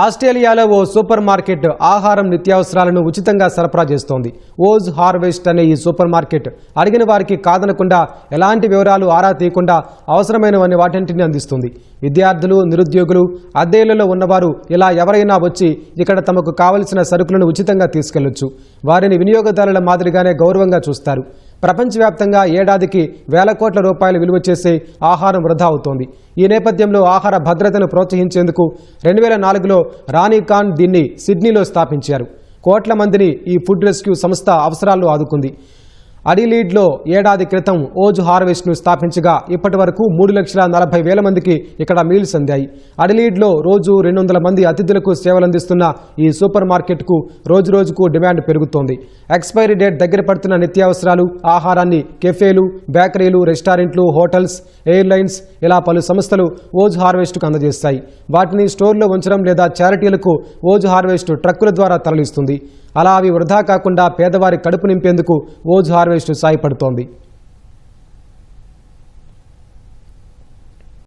ఆస్ట్రేలియాలో ఓ super market ఆహారం నిత్యావసరాలను ఉచితంగా సరఫరా చేస్తోంది. ఓజ్ హార్వెస్ట్ అనే ఈ సూపర్ మార్కెట్ అడిగిన వారికి కాదనకుండా ఎలాంటి వివరాలు ఆరా తీయకుండా అవసరమైనవన్నీ వాటింటిని అందిస్తుంది. విద్యార్థులు నిరుద్యోగులు అద్దెలలో ఉన్నవారు ఇలా ఎవరైనా వచ్చి ఇక్కడ తమకు కావలసిన సరుకులను ఉచితంగా తీసుకెళ్ళొచ్చు. వారిని వినియోగదారుల మాదిరిగానే గౌరవంగా చూస్తారు. ప్రపంచవ్యాప్తంగా ఏడాదికి వేల కోట్ల రూపాయలు విలువ చేసే ఆహారం వృధా అవుతోంది. ఈ నేపథ్యంలో ఆహార భద్రతను ప్రోత్సహించేందుకు రెండు వేల నాలుగులో రాణి ఖాన్ దీన్ని సిడ్నీలో స్థాపించారు. కోట్ల మందిని ఈ ఫుడ్ రెస్క్యూ సంస్థ అవసరాల్లో ఆదుకుంది. అడిలీడ్లో ఏడాది క్రితం ఓజ్ హార్వెస్ట్ను స్థాపించగా ఇప్పటి వరకు మూడు లక్షల నలభై వేల మందికి ఇక్కడ మీల్స్ అందాయి. అడిలీడ్లో రోజు రెండు వందల మంది అతిథులకు సేవలందిస్తున్న ఈ సూపర్ మార్కెట్కు రోజు రోజుకు డిమాండ్ పెరుగుతోంది. ఎక్స్పైరీ డేట్ దగ్గర పడుతున్న నిత్యావసరాలు ఆహారాన్ని కెఫేలు బేకరీలు రెస్టారెంట్లు హోటల్స్ ఎయిర్లైన్స్ ఇలా పలు సంస్థలు ఓజ్ హార్వెస్ట్కు అందజేస్తాయి. వాటిని స్టోర్లో ఉంచడం లేదా చారిటీలకు ఓజ్ హార్వెస్ట్ ట్రక్కుల ద్వారా తరలిస్తుంది. అలా అవి వృధా కాకుండా పేదవారి కడుపు నింపేందుకు ఓజ్ హార్వెస్ట్ సాయపడుతోంది.